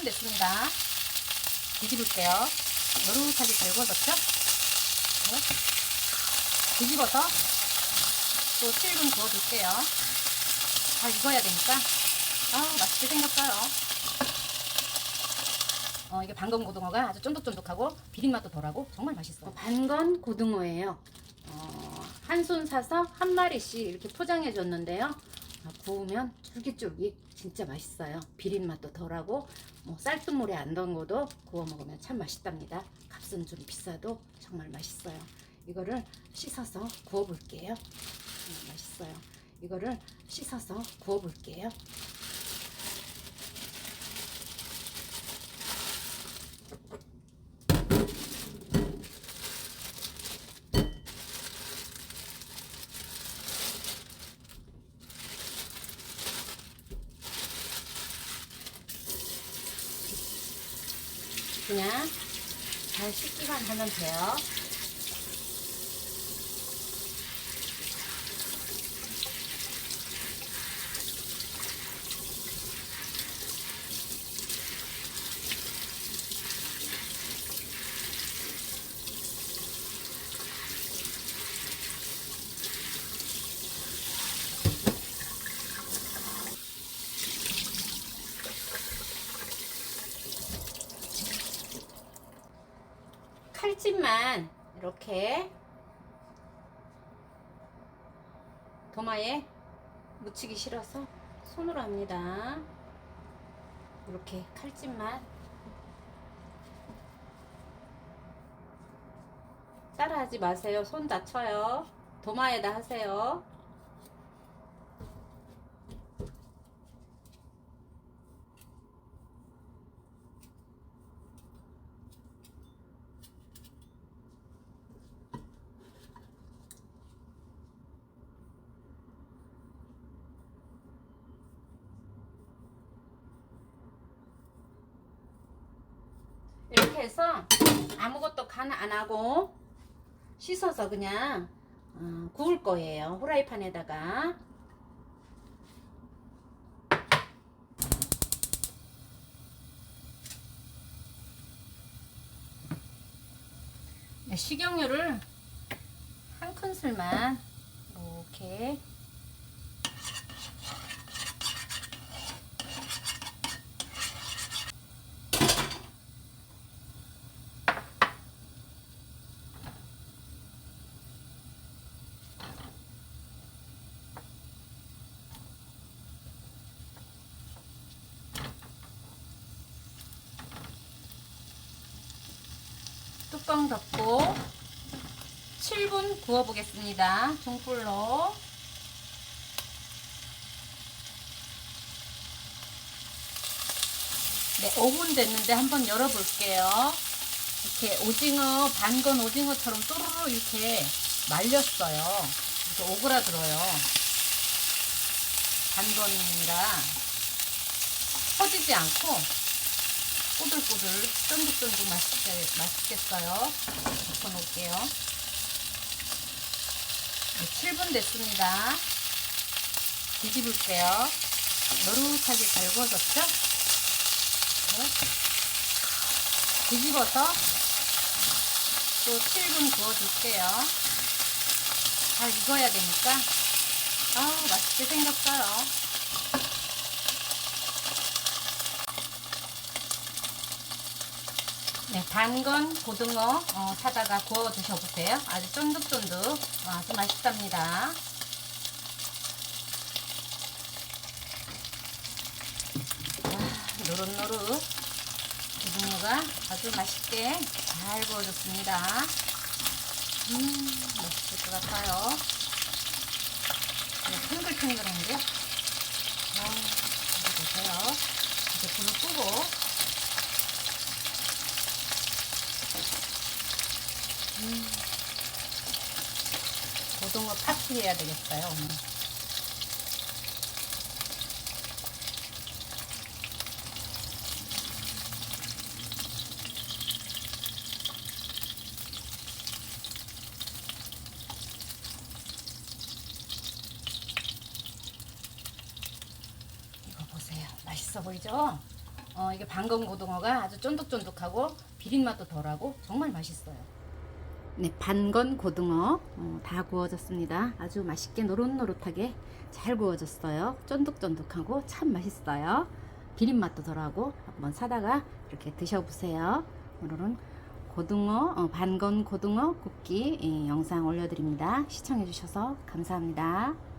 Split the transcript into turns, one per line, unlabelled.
7분 됐습니다. 뒤집을게요. 노릇하게 잘 구워졌죠? 네. 뒤집어서 또 7분 구워줄게요. 잘 익어야 되니까. 아우, 맛있게 생겼어요. 어, 이게 방건 고등어가 아주 쫀득쫀득하고 비린맛도 덜하고 정말 맛있어.
반건 고등어예요. 어, 한 손 사서 한 마리씩 이렇게 포장해 줬는데요. 아, 구우면 쫄깃쫄깃 진짜 맛있어요. 비린맛도 덜하고 뭐 쌀뜨물에 안 담궈도 구워 먹으면 참 맛있답니다. 값은 좀 비싸도 정말 맛있어요. 이거를 씻어서 구워 볼게요. 음, 맛있어요. 이거를 씻어서 구워 볼게요. 그냥 잘 씻기만 하면 돼요. 칼집만 이렇게 도마에 묻히기 싫어서 손으로 합니다. 이렇게 칼집만 따라하지 마세요. 손 다쳐요. 도마에다 하세요. 이렇게 해서 아무것도 간 안 하고 씻어서 그냥 어, 구울 거예요. 후라이팬에다가. 네, 식용유를 한 큰술만 이렇게 뚜껑 덮고 7분 구워 보겠습니다. 중불로. 네, 5분 됐는데 한번 열어볼게요. 이렇게 오징어, 반건 오징어처럼 또르르 이렇게 말렸어요. 이렇게 오그라들어요. 반건이라 퍼지지 않고 꼬들꼬들 쫀득쫀득 맛있게, 맛있겠어요. 덮어놓을게요. 네, 7분 됐습니다. 뒤집을게요. 노릇하게 잘 구워졌죠? 네. 뒤집어서 또 7분 구워줄게요. 잘 익어야 되니까. 아우, 맛있게 생겼어요. 네, 단건 고등어 어, 사다가 구워 드셔보세요. 아주 쫀득쫀득 어, 아주 맛있답니다. 와, 노릇노릇 고등어가 아주 맛있게 잘 구워졌습니다. 음, 맛있을 것 같아요. 네, 탱글탱글한데? 아, 이렇게 보세요. 이제 불을 끄고 음. 고등어 파티 해야 되겠어요, 오늘. 이거 보세요. 맛있어 보이죠?
어, 이게 방건 고등어가 아주 쫀득쫀득하고 비린 맛도 덜하고 정말 맛있어요.
네, 반건 고등어 어, 다 구워졌습니다. 아주 맛있게 노릇노릇하게 잘 구워졌어요. 쫀득쫀득하고 참 맛있어요. 비린 맛도 덜하고 한번 사다가 이렇게 드셔보세요. 오늘은 고등어 어, 반건 고등어 굽기 예, 영상 올려드립니다. 시청해주셔서 감사합니다.